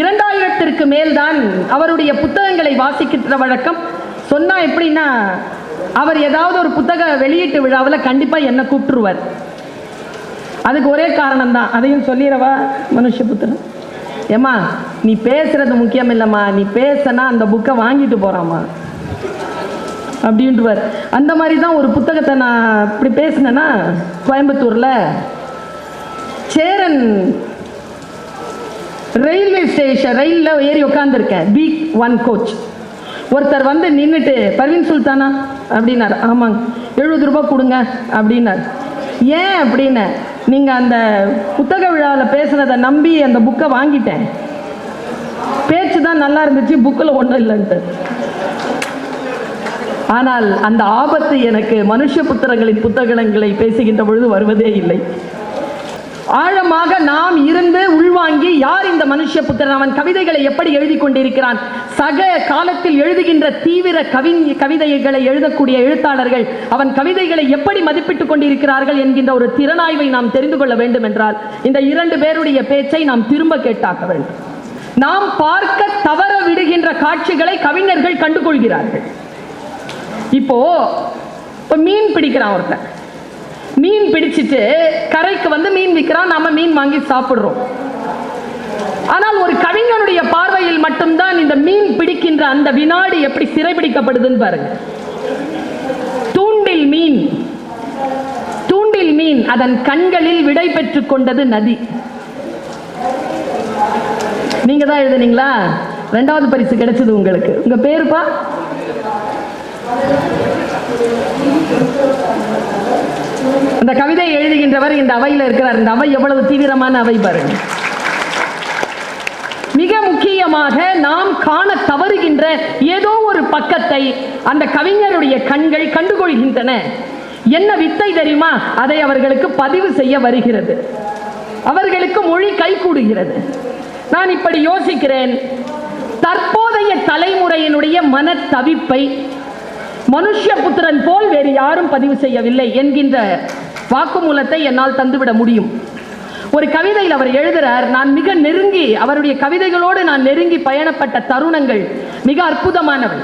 இரண்டாயிரத்திற்கு மேல்தான் அவருடைய புத்தகங்களை வாசிக்கின்ற வழக்கம். சொன்னால் எப்படின்னா அவர் ஏதாவது ஒரு புத்தக வெளியீட்டு விழாவில் கண்டிப்பாக என்ன கூப்பிட்டுருவார். அதுக்கு ஒரே காரணம் தான் அதையும் சொல்லிடவா மனுஷபுத்திரன் ஏம்மா நீ பேசுறது முக்கியம் இல்லைம்மா. நீ பேசினா அந்த புக்கை வாங்கிட்டு போகிறாம்மா அப்படின்ட்டுவார் அந்த மாதிரி தான் ஒரு புத்தகத்தை நான் இப்படி பேசினேன்னா கோயம்புத்தூரில் சேரன் ரயில்வே ஸ்டேஷன் ரயிலில் ஏறி உட்காந்துருக்கேன் பி ஒன் கோச் ஒருத்தர் வந்து நின்றுட்டு பர்வீன் சுல்தானா? அப்படின்னார். ஆமாங்க. எழுபது ரூபாய் கொடுங்க. அப்படின்னார். ஏன் அப்படின்னு? நீங்கள் அந்த புத்தக விழாவில் பேசுனதை நம்பி அந்த புக்கை வாங்கிட்டேன். பேச்சு தான் நல்லா இருந்துச்சு புக்கில் ஒன்றும் இல்லைன்ட்டு. ஆனால் அந்த ஆபத்து எனக்கு மனுஷ புத்தகங்களின் புத்தகங்களை பேசுகின்ற பொழுது வருவதே இல்லை. ஆழமாக நாம் இருந்து உள்வாங்கி யார் இந்த மனுஷ புத்திரன்? அவன் கவிதைகளை எப்படி எழுதி கொண்டிருக்கிறான்? சக காலத்தில் எழுதுகின்ற தீவிர கவி கவிதைகளை எழுதக்கூடிய எழுத்தாளர்கள் அவன் கவிதைகளை எப்படி மதிப்பிட்டுக் கொண்டிருக்கிறார்கள் என்கின்ற ஒரு திறனாய்வை நாம் தெரிந்து கொள்ள வேண்டும் என்றால் இந்த இரண்டு பேருடைய பேச்சை நாம் திரும்ப கேட்டாக்க வேண்டும். நாம் பார்க்க தவற விடுகின்ற காட்சிகளை கவிஞர்கள் கண்டுகொள்கிறார்கள். இப்போ இப்போ மீன் பிடிக்கிறான் ஒருத்தன். மீன் பிடிச்சிட்டு கரைக்கு வந்து மீன் விற்கிறான் நாம மீன் வாங்கி சாப்பிடுறோம். ஆனால் ஒரு கவிஞனுடைய பார்வையில் மட்டும்தான் இந்த மீன் பிடிக்கின்ற அந்த வினாடி எப்படி சிறைபிடிக்கப்படுதுன்னு பாருங்க. தூண்டில் மீன். தூண்டில் மீன் அதன் கண்களில் விடை பெற்றுக் கொண்டது நதி. நீங்க தான் எழுதுனீங்களா? ரெண்டாவது பரிசு கிடைச்சது உங்களுக்கு. உங்க பேருப்பா? அந்த கவிதை எழுதுகின்றவர் இந்த அவையில் இருக்கிறார். இந்த அவை எவ்வளவு தீவிரமான அவை பாருங்க. மிக முக்கியமாக நாம் காண தவறுகின்ற ஏதோ ஒரு பக்கத்தை அந்த கவிஞருடைய கண்கள் கண்டுகொள்கின்றன. என்ன வித்தை தெரியுமா? அதை அவர்களுக்கு பதிவு செய்ய வருகிறது. அவர்களுக்கு மொழி கைகூடுகிறது நான் இப்படி யோசிக்கிறேன். தற்போதைய தலைமுறையினுடைய மன தவிப்பை மனுஷ்யபுத்திரன் போல் வேறு யாரும் பதிவு செய்யவில்லை என்கின்ற வாக்குமூலத்தை என்னால் தந்துவிட முடியும். ஒரு கவிதையில் அவர் எழுதுகிறார் நான் மிக நெருங்கி அவருடைய கவிதைகளோடு நான் நெருங்கி பயணப்பட்ட தருணங்கள் மிக அற்புதமானவை.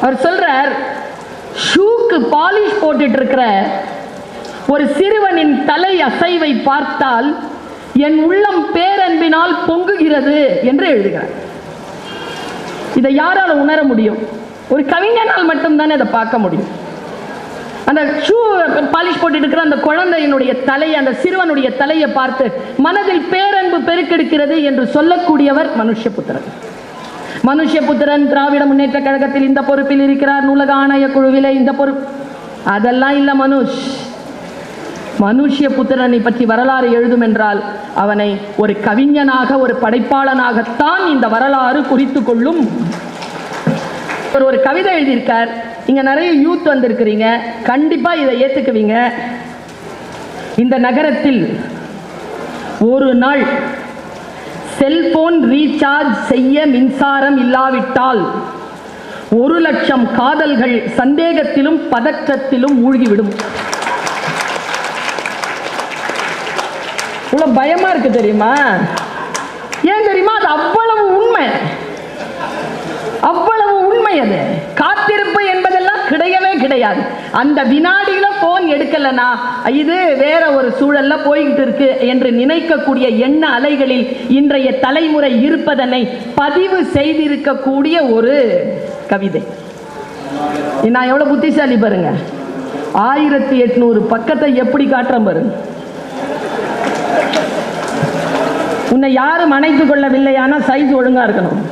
அவர் சொல்றார் ஷூக்கு பாலிஷ் போட்டுட்டு இருக்கிற ஒரு சிறுவனின் தலை அசைவை பார்த்தால் என் உள்ளம் பேரன்பினால் பொங்குகிறது என்று எழுதுகிறார். இதை யாரால உணர முடியும்? ஒரு கவிஞனால் மட்டும்தானே அதை பார்க்க முடியும். அந்த ஷூ பாலிஷ் போட்டுட்டு இருக்கிற அந்த குழந்தையினுடைய தலையை அந்த சிறுவனுடைய தலையை பார்த்து மனதில் பேரன்பு பெருக்கெடுக்கிறது என்று சொல்லக்கூடியவர் மனுஷபுத்திரன் மனுஷபுத்திரன் திராவிட முன்னேற்ற கழகத்தில் இந்த பொறுப்பில் இருக்கிறார். நூலக ஆணைய குழுவிலே இந்த பொறுப்பு அதெல்லாம் இல்லை மனுஷ். மனுஷ்ய புத்திரனை பற்றி வரலாறு எழுதும் என்றால் அவனை ஒரு கவிஞனாக ஒரு படைப்பாளனாகத்தான் இந்த வரலாறு குறித்து கொள்ளும். ஒரு ஒரு கவிதை எழுதியிருக்கார். இங்கே நிறைய யூத் வந்திருக்கிறீங்க. கண்டிப்பா இதை ஏத்துக்குவீங்க. இந்த நகரத்தில் ஒரு நாள் செல்போன் ரீசார்ஜ் செய்ய மின்சாரம் இல்லாவிட்டால் ஒரு லட்சம் காதல்கள் சந்தேகத்திலும் பதற்றத்திலும் மூழ்கிவிடும். பயமா இருக்கு தெரியுமா? ஏன் தெரியுமா? அது அவ்வளவு உண்மை. அவ்வளவு உண்மை அது காத்திருப்பு என்பதெல்லாம் கிடையவே கிடையாது. அந்த வினாடியில போன் எடுக்கலனா இது வேற ஒரு சூழல்ல போய்கிட்டு இருக்கு என்று நினைக்கக்கூடிய எண்ண அலைகளில் இன்றைய தலைமுறை இருப்பதனை பதிவு செய்திருக்கக்கூடிய ஒரு கவிதை. நான் எவ்வளவு புத்திசாலி பாருங்க. ஆயிரத்தி எட்நூறு பக்கத்தை எப்படி காட்டுறேன் பாருங்க உன்னை யாரும் அணைத்து கொள்ளவில்லையானா சைஸ் ஒழுங்கா இருக்கணும்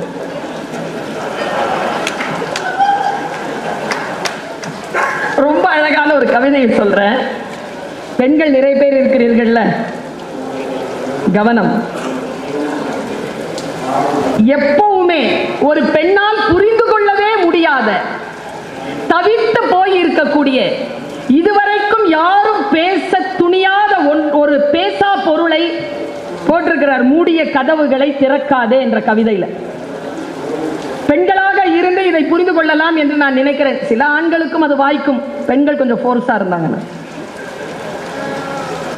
ரொம்ப அழகான ஒரு கவிதையை சொல்றேன். பெண்கள் நிறைய பேர் இருக்கிறீர்கள்ல? கவனம். எப்பவுமே ஒரு பெண்ணால் புரிந்து கொள்ளவே முடியாத தவித்து போய் இருக்கக்கூடிய இதுவரைக்கும் யாரும் பேச துணியாத ஒரு பேசா பொருளை போட்டிருக்கிறார். மூடிய கதவுகளை திறக்காதே என்ற கவிதையில். பெண்களாக இருந்து இதை புரிந்து கொள்ளலாம் என்று நான் நினைக்கிறேன். சில ஆண்களுக்கும் அது வாய்க்கும். பெண்கள் கொஞ்சம் ஃபோர்ஸாக இருந்தாங்க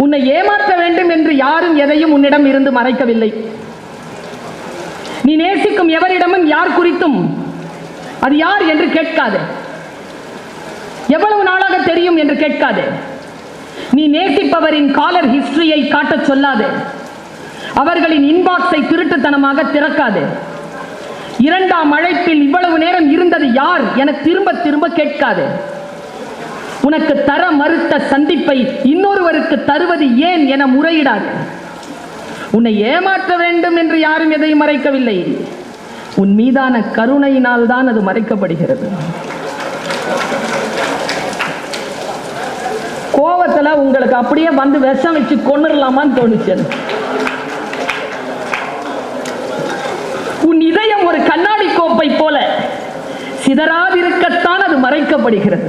உன்னை ஏமாற்ற வேண்டும் என்று யாரும் எதையும் உன்னிடம் இருந்து மறைக்கவில்லை. நீ நேசிக்கும் எவரிடமும் யார் குறித்தும் அது யார் என்று கேட்காது. எவ்வளவு நாளாக தெரியும் என்று கேட்காது. நீ நேசிப்பவரின் காலர் ஹிஸ்டரியை காட்டச் சொல்லாதே. அவர்களின் இன்பாக்ஸை திருட்டுத்தனமாக திறக்காதே. இரண்டாம் அழைப்பில் இவ்வளவு நேரம் இருந்தது யார்? என திரும்ப திரும்ப கேட்காதே. உனக்கு தர மறுத்த சந்திப்பை இன்னொருவருக்கு தருவது ஏன் என முறையிடாது. உன்னை ஏமாற்ற வேண்டும் என்று யாரும் எதையும் மறைக்கவில்லை. உன் மீதான கருணையினால் தான் அது மறைக்கப்படுகிறது. கோவத்தில் உங்களுக்கு அப்படியே வந்து விஷம் வச்சு கொண்டுடலாமான்னு தோணுச்சு எனக்கு. உன் இதயம் ஒரு கண்ணாடி கோப்பை போல சிதறாதிருக்கத்தான் அது மறைக்கப்படுகிறது.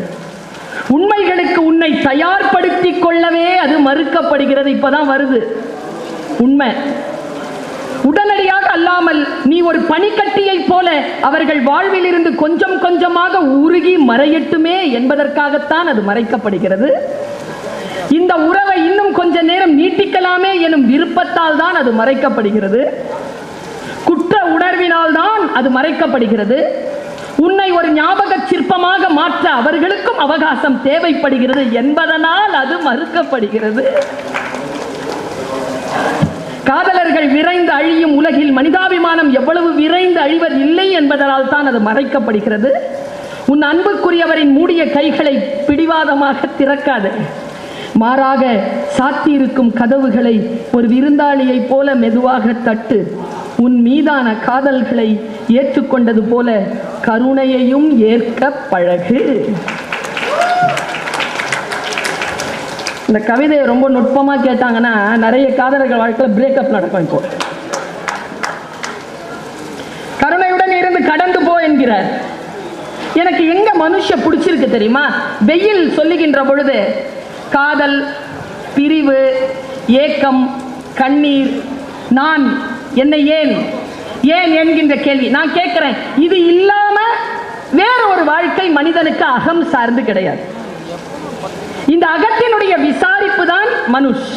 உண்மைகளுக்கு உன்னை தயார்படுத்தி கொள்ளவே அது மறுக்கப்படுகிறது. இப்பதான் வருது. உண்மை. உடனடியாக அல்லாமல் நீ ஒரு பனிக்கட்டியை போல அவர்கள் வாழ்வில் இருந்து கொஞ்சம் கொஞ்சமாக உருகி மறையட்டுமே என்பதற்காகத்தான் அது மறைக்கப்படுகிறது. இந்த உறவை இன்னும் கொஞ்ச நேரம் நீட்டிக்கலாமே எனும் விருப்பத்தால் தான் அது மறைக்கப்படுகிறது. உணர்வினால்தான் அது மறைக்கப்படுகிறது. உன்னை ஒரு ஞாபக சிற்பமாக மாற்ற அவர்களுக்கும் அவகாசம் தேவைப்படுகிறது என்பதனால் அது மறுக்கப்படுகிறது. காதலர்கள் விரைந்து அழியும் உலகில் மனிதாபிமானம் எவ்வளவு விரைந்து அழிவது இல்லை என்பதனால் தான் அது மறைக்கப்படுகிறது. உன் அன்புக்குரியவரின் மூடிய கைகளை பிடிவாதமாக திறக்காது. மாறாக சாத்தியிருக்கும் கதவுகளை ஒரு விருந்தாளியைப் போல மெதுவாக தட்டு. உன் மீதான காதல்களை ஏற்றுக்கொண்டது போல கருணையையும் ஏற்க பழகு. இந்த கவிதையை ரொம்ப நுட்பமா கேட்டாங்கன்னா நிறைய காதலர்கள் வாழ்க்கையில் பிரேக்கப் நடக்கும் இப்போ. கருணையுடன் இருந்து கடந்து போ என்கிறார். எனக்கு எங்க மனுஷ பிடிச்சிருக்கு தெரியுமா? வெயில் சொல்லுகின்ற பொழுது காதல் பிரிவு ஏக்கம் கண்ணீர் நான் என்னை ஏன் ஏன் என்கின்ற கேள்வி. நான் கேட்கிறேன் இது இல்லாம வேற ஒரு வாழ்க்கை மனிதனுக்கு அகம் சார்ந்து கிடையாது. இந்த அகத்தினுடைய விசாரிப்பு தான் மனுஷ்.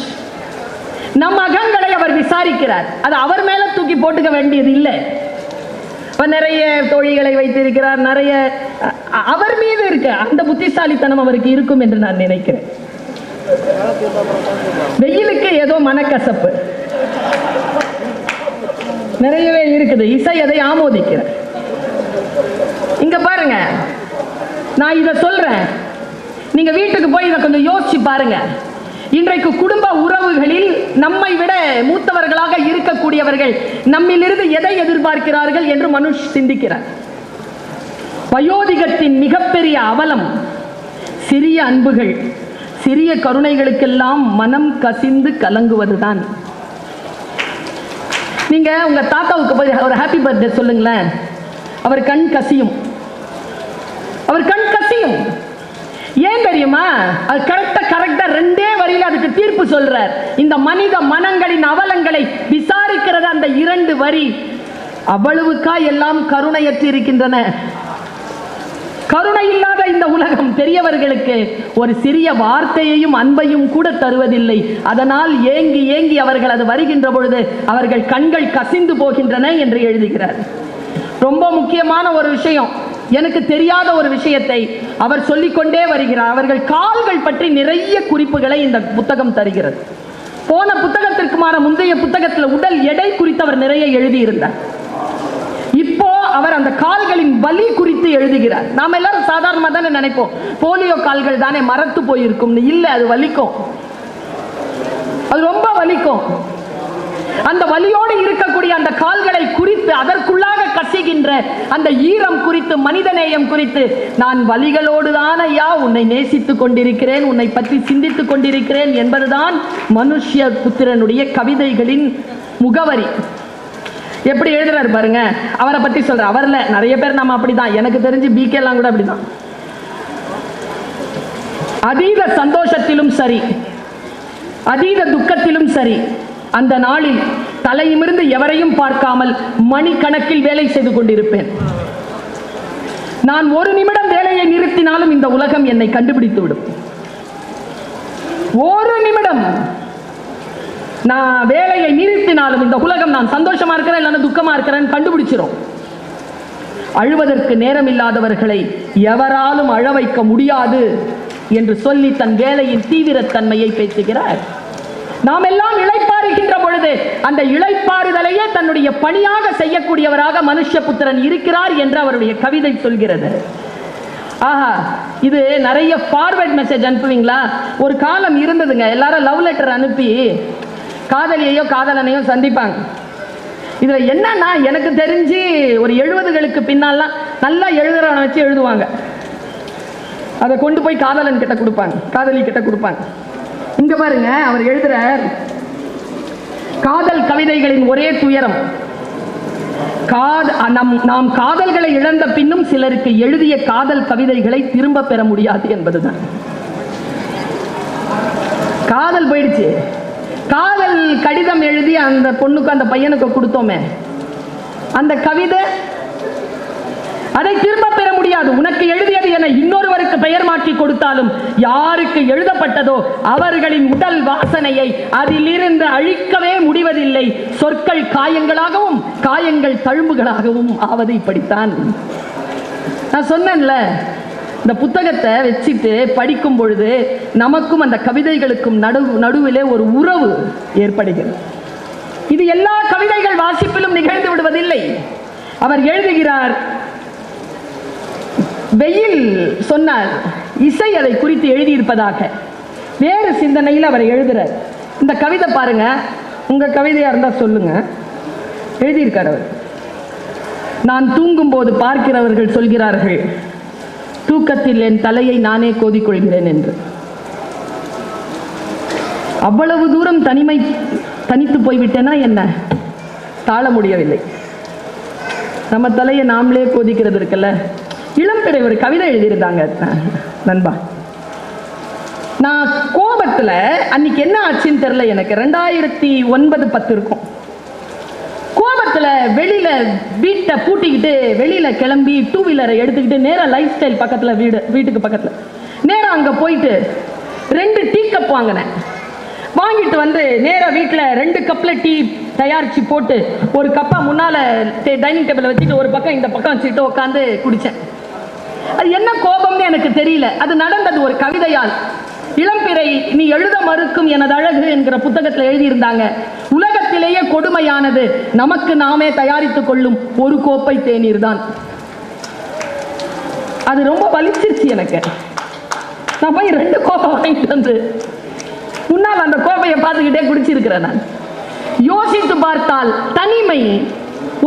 நம் அகங்களை அவர் விசாரிக்கிறார். அது அவர் மேல தூக்கி போட்டுக்க வேண்டியது இல்லை. நிறைய தோழிகளை வைத்திருக்கிறார் நிறைய அவர் மீது இருக்கு அந்த புத்திசாலித்தனம் அவருக்கு இருக்கும் என்று நான் நினைக்கிறேன். வெயிலுக்கு ஏதோ மனக்கசப்பு. நிறையவே இருக்குது. இசை அதை ஆமோதிக்கிறேன் இங்க பாருங்க. நான் இதை சொல்றேன். நீங்க வீட்டுக்கு போய் இதை கொஞ்சம் யோசிச்சு பாருங்க. இன்றைக்கு குடும்ப உறவுகளில் நம்மை விட மூத்தவர்களாக இருக்கக்கூடியவர்கள் நம்மிலிருந்து எதை எதிர்பார்க்கிறார்கள் என்று மனுஷ் சிந்திக்கிறார். வயோதிகத்தின் மிகப்பெரிய அவலம் சிறிய அன்புகள். சிறிய கருணைகளுக்கெல்லாம் மனம் கசிந்து கலங்குவதுதான். நீங்க உங்க தாத்தாவுக்கு போய் ஒரு ஹாப்பி பர்த்டே சொல்லுங்களேன். அவர் கண் கசியும். அவர் கண் கசியும். ஏன் தெரியுமா? அது கரெக்டா கரெக்டா ரெண்டே வரியில அதுக்கு தீர்ப்பு சொல்றார். இந்த மனித மனங்களின் அவலங்களை விசாரிக்கிறது அந்த இரண்டு வரி. அவ்வளவுக்கா எல்லாம் கருணையற்று இருக்கின்றன. கருணை இல்ல இந்த உலகம் பெரியவர்களுக்கு ஒரு சிறிய வார்த்தையையும் அன்பையும் கூட தருவதில்லை. அதனால் ஏங்கி ஏங்கி அவர்கள் அது வருகின்ற பொழுது அவர்கள் கண்கள் கசிந்து போகின்றன என்று எழுதுகிறார். ரொம்ப முக்கியமான ஒரு விஷயம். எனக்கு தெரியாத ஒரு விஷயத்தை அவர் சொல்லிக்கொண்டே வருகிறார். அவர்கள் கால்கள் பற்றி நிறைய குறிப்புகளை இந்த புத்தகம் தருகிறது. போன புத்தகத்திற்குமான முந்தைய புத்தகத்தில் உடல் எடை குறித்து அவர் நிறைய எழுதியிருந்தார். அவர் அந்த கால்களின் வலி குறித்து எழுதுகிறார். நாம எல்லாரும் சாதாரணமாக தானே நினைப்போம். போலியோ கால்கள் தானே மரத்து போயிருக்கும்னு. இல்லை அது வலிக்கும். அது ரொம்ப வலிக்கும். அந்த வலியோடு இருக்கக்கூடிய அந்த கால்களை குறித்து அதற்குள்ளாக கசிகின்ற அந்த ஈரம் குறித்து மனிதநேயம் குறித்து நான் வலிகளோடு தான் ஐயா உன்னை நேசித்துக் கொண்டிருக்கிறேன் உன்னை பற்றி சிந்தித்துக் கொண்டிருக்கிறேன் என்பதுதான் மனுஷ்ய புத்திரனுடைய கவிதைகளின் முகவரி. எப்படி எழுதுறாரு பாருங்க? அவரை பத்தி சொல்ற அவர்ல நிறைய பேர் நம்ம அப்படிதான். எனக்கு தெரிஞ்சு பிகே எல்லாம் கூட அப்படிதான். அதீத சந்தோஷத்திலும் சரி அதீத துக்கத்திலும் சரி அந்த நாளில் தலையிமிருந்து எவரையும் பார்க்காமல் மணிக்கணக்கில் வேலை செய்து கொண்டிருப்பேன். நான் ஒரு நிமிடம் வேலையை நிறுத்தினாலும் இந்த உலகம் என்னை கண்டுபிடித்து விடும் ஒரு நிமிடம் நான் வேலையை நிறுத்தினாலும் இந்த உலகம் நான் சந்தோஷமா இருக்கிறேன் இல்லைன்னா துக்கமா இருக்கிறேன்னு கண்டுபிடிச்சிரும். அழுவதற்கு நேரம் இல்லாதவர்களை எவராலும் அழ வைக்க முடியாது என்று சொல்லி தன் வேலையின் தீவிரத்தன்மையை பேசுகிறார். நாம் எல்லாம் இளைப்பாறுகின்ற பொழுது அந்த இழைப்பாறுதலையே தன்னுடைய பணியாக செய்யக்கூடியவராக மனுஷபுத்திரன் இருக்கிறார் என்று அவருடைய கவிதை சொல்கிறது. ஆஹா இது நிறைய ஃபார்வர்ட் மெசேஜ் அனுப்புவீங்களா? ஒரு காலம் இருந்ததுங்க எல்லாரும் லவ் லெட்டர் அனுப்பி காதலியையோ காதலனையோ சந்திப்பாங்க. இதில் என்னன்னா எனக்கு தெரிஞ்சு ஒரு எழுபதுகளுக்கு பின்னாலாம் நல்லா எழுதுறவனை வச்சு எழுதுவாங்க. அதை கொண்டு போய் காதலன் கிட்ட கொடுப்பாங்க காதலி கிட்ட கொடுப்பாங்க. இங்க பாருங்க அவர் எழுதுறார் காதல் கவிதைகளின் ஒரே துயரம். காத நம் நாம் காதல்களை இழந்த பின்னும் சிலருக்கு எழுதிய காதல் கவிதைகளை திரும்ப பெற முடியாது என்பதுதான். காதல் போயிடுச்சு. காதல் கடிதம் எழுதி அந்த பொண்ணுக்கு அந்த பையனுக்கு கொடுத்தோமே. அந்த கவிதை அதை திரும்ப பெற முடியாது. உனக்கு எழுதியது என இன்னொருவருக்கு பெயர் மாற்றி கொடுத்தாலும் யாருக்கு எழுதப்பட்டதோ அவர்களின் உடல் வாசனையை அதிலிருந்து அழிக்கவே முடிவதில்லை. சொற்கள் காயங்களாகவும் காயங்கள் தழும்புகளாகவும் ஆவது இப்படித்தான். நான் சொன்னேன்ல இந்த புத்தகத்தை வச்சுட்டு படிக்கும் பொழுது நமக்கும் அந்த கவிதைகளுக்கும் நடு நடுவிலே ஒரு உறவு ஏற்படுகிறது. இது எல்லா கவிதைகள் வாசிப்பிலும் நிகழ்ந்து விடுவதில்லை. அவர் எழுதுகிறார் வெயில் சொன்னார் இசை அதை குறித்து எழுதியிருப்பதாக. வேறு சிந்தனையில் அவர் எழுதுறார். இந்த கவிதை பாருங்க. உங்க கவிதையா இருந்தா சொல்லுங்க. எழுதியிருக்கார் அவர். நான் தூங்கும்போது பார்க்கிறவர்கள் சொல்கிறார்கள் தூக்கத்தில் என் தலையை நானே கோதிக்கொள்கிறேன் என்று. அவ்வளவு தூரம் தனிமை தனித்து போய்விட்டேனா என்ன? தாழ முடியவில்லை. நம்ம தலையை நாமளே கோதிக்கிறது இருக்குல்ல? இளம்பிறை ஒரு கவிதை எழுதியிருந்தாங்க நண்பா. நான் கோபத்தில் அன்னைக்கு என்ன ஆச்சுன்னு தெரில எனக்கு. ரெண்டாயிரத்தி ஒன்பது பத்து இருக்கும். கோபத்துல வெளியில் வீட்டை பூட்டிக்கிட்டு வெளியில் கிளம்பி டூ வீலரை எடுத்துக்கிட்டு நேராக லைஃப் ஸ்டைல் பக்கத்தில் வீடு வீட்டுக்கு பக்கத்தில். நேராக அங்கே போயிட்டு ரெண்டு டீ கப் வாங்கினேன். வாங்கிட்டு வந்து நேராக வீட்டில் ரெண்டு கப்பில் டீ தயாரித்து போட்டு ஒரு கப்பாக முன்னால் டைனிங் டேபிளில் வச்சுட்டு ஒரு பக்கம் இந்த பக்கம் வச்சுட்டு உட்காந்து குடித்தேன் அது என்ன கோபம்னு எனக்கு தெரியல. அது நடந்தது ஒரு கவிதையால். இளம்பிறை நீ எழுத மறுக்கும் எனது அழகு என்கிற புத்தகத்தில் எழுதியிருந்தாங்க. உலகத்திலேயே கொடுமையானது. நமக்கு நாமே தயாரித்துக் கொள்ளும் ஒரு கோப்பை தேநீர் தான் அது ரொம்ப வலிச்சிருச்சு எனக்கு. நான் போய் ரெண்டு கோப்பை வாங்கிட்டு வந்து முன்னால் அந்த கோப்பையை பார்த்துக்கிட்டே குடிச்சிருக்கிறேன் நான். யோசித்து பார்த்தால் தனிமை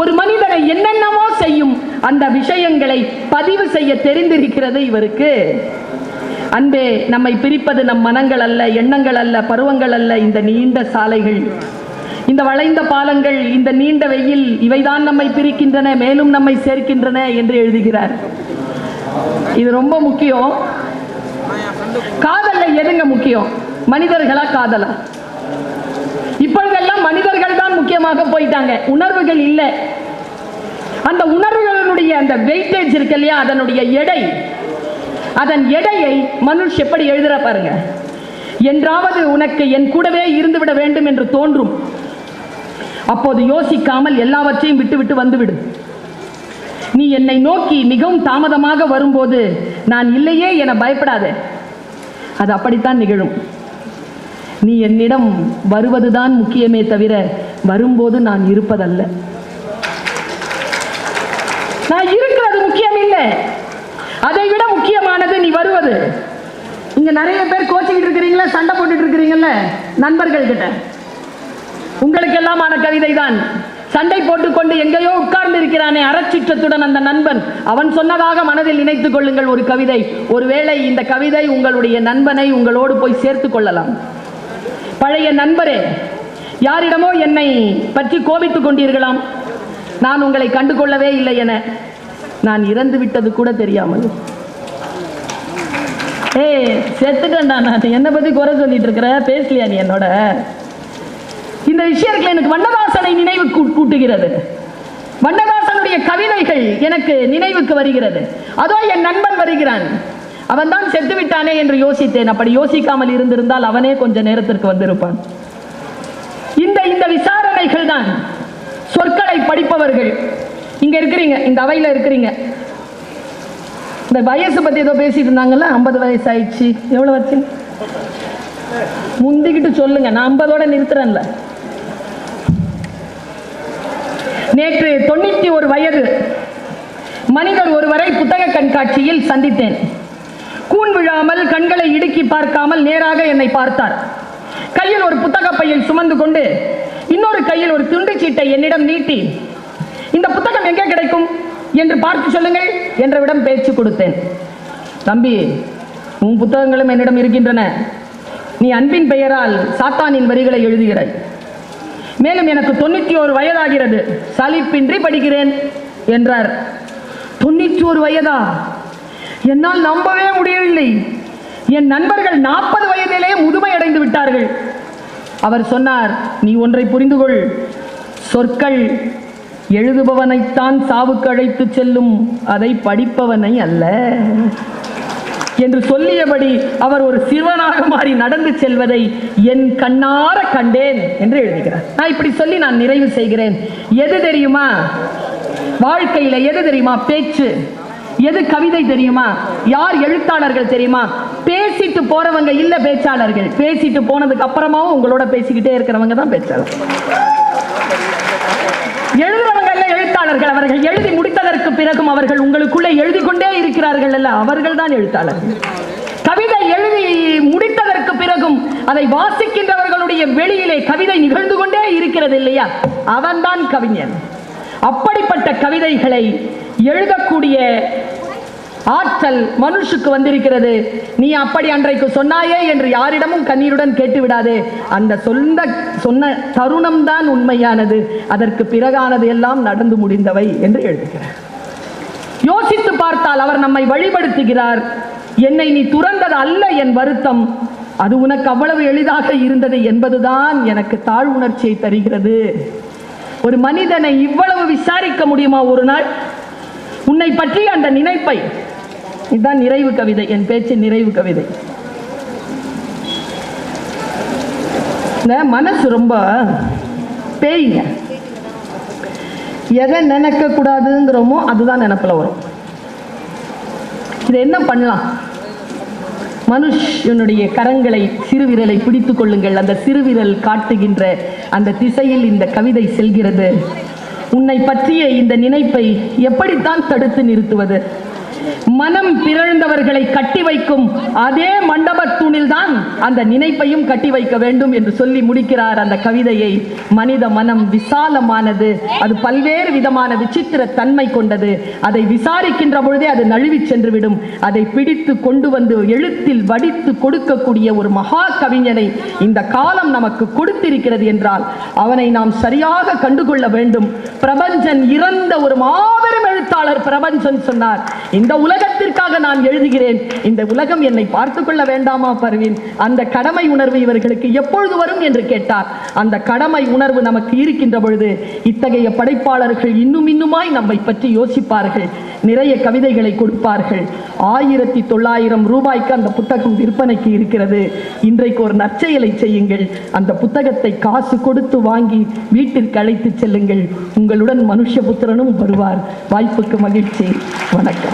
ஒரு மனிதனை என்னென்னமோ செய்யும் அந்த விஷயங்களை பதிவு செய்ய தெரிந்திருக்கிறது இவருக்கு. அன்பே நம்மை பிரிப்பது நம் மனங்கள் அல்ல எண்ணங்கள் அல்ல பருவங்கள் அல்ல இந்த நீண்ட சாலைகள். இந்த வளைந்த பாலங்கள் இந்த நீண்ட வெயில் இவைதான் நம்மை பிரிக்கின்றன மேலும் நம்மை சேர்க்கின்றன என்று எழுதுகிறார். இது ரொம்ப முக்கியம். காதல்ல எதுங்க முக்கியம்? மனிதர்களா காதலா? இப்பொழுதெல்லாம் மனிதர்கள் தான் முக்கியமாக போயிட்டாங்க. உணர்வுகள் இல்லை. அந்த உணர்வுகளுடைய அந்த வெயிட்டேஜ் இருக்கு இல்லையா? அதனுடைய எடை. அதன் எடையை மனுஷ் எப்படி எழுதுற பாருங்க. என்றாவது உனக்கு என் கூடவே இருந்துவிட வேண்டும் என்று தோன்றும். அப்போது யோசிக்காமல் எல்லாவற்றையும் விட்டுவிட்டு வந்துவிடு. நீ என்னை நோக்கி மிகவும் தாமதமாக வரும்போது நான் இல்லையே என பயப்படாதே. அது அப்படித்தான் நிகழும். நீ என்னிடம் வருவதுதான் முக்கியமே தவிர வரும்போது நான் இருப்பதல்ல. நான் இருக்கிறது முக்கியம் இல்லை அதை விட நீ வருவது. இங்க நிறைய பேர் கோச்சிக்கிட்டு இருக்கிறீங்களா சண்டை போட்டுட்டு இருக்கிறீங்கல்ல நண்பர்கள் கிட்ட. உங்களுக்கெல்லாமான கவிதை தான் சண்டை போட்டுக்கொண்டு எங்கேயோ உட்கார்ந்து இருக்கிறானே அறச்சிற்றத்துடன் அந்த நண்பன். அவன் சொன்னதாக மனதில் நினைத்துக் கொள்ளுங்கள் ஒரு கவிதை. ஒருவேளை இந்த கவிதை உங்களுடைய நண்பனை உங்களோடு போய் சேர்த்து கொள்ளலாம். பழைய நண்பரே யாரிடமோ என்னை பற்றி கோபித்துக் கொண்டீர்களாம். நான் உங்களை கண்டு கொள்ளவே இல்லை என நான் இறந்து விட்டது கூட தெரியாமல். ஏய் செத்துட்டேன்டா நான். என்னை பத்தி குறை சொல்லிட்டு இருக்கிற? பேசலையா நீ என்னோட? இந்த விஷயத்துல எனக்கு வண்ணதாசனை நினைவு கூ- கூட்டுகிறது. வண்ணவாசனுடைய கவிதைகள் எனக்கு நினைவுக்கு வருகிறது. அதோ என் நண்பன் வருகிறான். அவன் தான் செத்து விட்டானே என்று யோசித்தேன். அப்படி யோசிக்காமல் இருந்திருந்தால் அவனே கொஞ்ச நேரத்திற்கு வந்திருப்பான். இந்த இந்த விசாரணைகள் தான் சொற்களை படிப்பவர்கள். இங்க இருக்கிறீங்க இந்த அவையில இருக்கிறீங்க. இந்த வயசு பத்தி ஏதோ பேசிட்டு இருந்தாங்கல்ல? ஐம்பது வயசு ஆயிடுச்சு எவ்வளவு வச்சு முந்திக்கிட்டு சொல்லுங்க. நான் ஐம்பதோட நிறுத்துறேன்ல. நேற்று தொண்ணூத்தி ஒரு வயது மனிதர் ஒருவரை புத்தக கண்காட்சியில் சந்தித்தேன். கூன் விழாமல் கண்களை இடுக்கி பார்க்காமல் நேராக என்னை பார்த்தார். கையில் ஒரு புத்தக பையை சுமந்து கொண்டு இன்னொரு கையில் ஒரு துண்டு சீட்டை என்னிடம் நீட்டி இந்த புத்தகம் எங்கே கிடைக்கும்? என்று பார்த்து சொல்லுங்கள் என்றவிடம் பேச்சு கொடுத்தேன். தம்பி உன் புத்தகங்களும் என்னிடம் இருக்கின்றன. நீ அன்பின் பெயரால் சாத்தானின் வரிகளை எழுதுகிறாய். மேலும் எனக்கு தொண்ணூற்றி ஒரு வயதாகிறது. சலிப்பின்றி படிக்கிறேன் என்றார். தொண்ணூற்றி ஒரு வயதா? என்னால் நம்பவே முடியவில்லை. என் நண்பர்கள் நாற்பது வயதிலே முதுமை அடைந்து விட்டார்கள். அவர் சொன்னார் நீ ஒன்றை புரிந்து கொள் சொற்கள் எழுதுபவனைத்தான் சாவுக்கு அழைத்து செல்லும் அதை படிப்பவனை அல்ல. என்று சொல்லியபடி அவர் ஒரு சிறுவனாக மாறி நடந்து செல்வதை என் கண்ணார கண்டேன் என்று எழுதுகிறார். நான் இப்படி சொல்லி நான் நிறைவு செய்கிறேன். எது தெரியுமா? வாழ்க்கையில எது தெரியுமா? பேச்சு. எது கவிதை தெரியுமா? யார் எழுத்தாளர்கள் தெரியுமா? பேசிட்டு போறவங்க இல்ல பேச்சாளர்கள். பேசிட்டு போனதுக்கு அப்புறமாவும் உங்களோட பேசிக்கிட்டே இருக்கிறவங்க தான் பேச்சாளர் எழுதுறவங்க அல்ல எழுத்தாளர்கள் அவர்கள் எழுதி முடித்ததற்கு பிறகும் அவர்கள் உங்களுக்குள்ளே எழுதி கொண்டே இருக்கிறார்கள் அல்ல. அவர்கள் தான் எழுத்தாளர்கள். கவிதை எழுதி முடித்ததற்கு பிறகும் அதை வாசிக்கின்றவர்களுடைய வெளியிலே கவிதை நிகழ்ந்து கொண்டே இருக்கிறது இல்லையா? அவன்தான் கவிஞன். அப்படிப்பட்ட கவிதைகளை எழுதக்கூடிய ஆற்றல் மனுஷுக்கு வந்திருக்கிறது. நீ அப்படி அன்றைக்கு சொன்னாயே என்று யாரிடமும் கண்ணீருடன் கேட்டுவிடாதே. அந்த சொந்த சொன்ன தருணம் தான் உண்மையானது. அதற்கு பிறகானது எல்லாம் நடந்து முடிந்தவை என்று எழுதுகிறார். யோசித்து பார்த்தால் அவர் நம்மை வழிபடுத்துகிறார். என்னை நீ துறந்தது அல்ல என் வருத்தம். அது உனக்கு அவ்வளவு எளிதாக இருந்தது என்பதுதான் எனக்கு தாழ்வுணர்ச்சியை தருகிறது. ஒரு மனிதனை இவ்வளவு விசாரிக்க முடியுமா ஒரு நாள்? உன்னை பற்றி அந்த நினைப்பை இதுதான் நிறைவு கவிதை. என் பேச்சு நிறைவு கவிதை. இந்த மனசு ரொம்ப பேய்ங்க. எதை நினைக்க கூடாதுங்கிறோமோ அதுதான் நினப்புல வரும். இதை என்ன பண்ணலாம்? மனுஷனுடைய கரங்களை சிறுவிரலை பிடித்துக் கொள்ளுங்கள். அந்த சிறுவிரல் காட்டுகின்ற அந்த திசையில் இந்த கவிதை செல்கிறது. உன்னை பற்றிய இந்த நினைப்பை எப்படித்தான் தடுத்து நிறுத்துவது? மனம் பிறழ்ந்தவர்களை கட்டி வைக்கும் அதே மண்டபத்தூணில் தான் அந்த நினைப்பையும் கட்டி வைக்க வேண்டும் என்று சொல்லி முடிக்கிறார் அந்த கவிதையை. மனித மனம் விசாலமானது. அது பல்வேறு விதமான விசித்திர தன்மை கொண்டது. அதை விசாரிக்கின்ற பொழுதே அது நழுவி சென்றுவிடும். அதை பிடித்து கொண்டு வந்து எழுத்தில் வடித்து கொடுக்கக்கூடிய ஒரு மகா கவிஞனை இந்த காலம் நமக்கு கொடுத்திருக்கிறது என்றால் அவனை நாம் சரியாக கண்டுகொள்ள வேண்டும். பிரபஞ்சன் இறந்த ஒரு மாபெரும் எழுத்தாளர் பிரபஞ்சன் சொன்னார் இந்த உலகத்திற்காக நான் எழுதுகிறேன். இந்த உலகம் என்னை பார்த்து கொள்ள வேண்டாமா பர்வீன்? அந்த கடமை உணர்வு இவர்களுக்கு எப்பொழுது வரும்? என்று கேட்டார். அந்த கடமை உணர்வு நமக்கு இருக்கின்ற பொழுது இத்தகைய படைப்பாளர்கள் இன்னும் இன்னுமாய் நம்மை பற்றி யோசிப்பார்கள் நிறைய கவிதைகளை கொடுப்பார்கள். ஆயிரத்தி தொள்ளாயிரம் ரூபாய்க்கு அந்த புத்தகம் விற்பனைக்கு இருக்கிறது. இன்றைக்கு ஒரு நற்செயலை செய்யுங்கள். அந்த புத்தகத்தை காசு கொடுத்து வாங்கி வீட்டிற்கு அழைத்து செல்லுங்கள். உங்களுடன் மனுஷபுத்திரனும் வருவார். வாய்ப்பு வாய்ப்புக்கு மகிழ்ச்சி. வணக்கம்.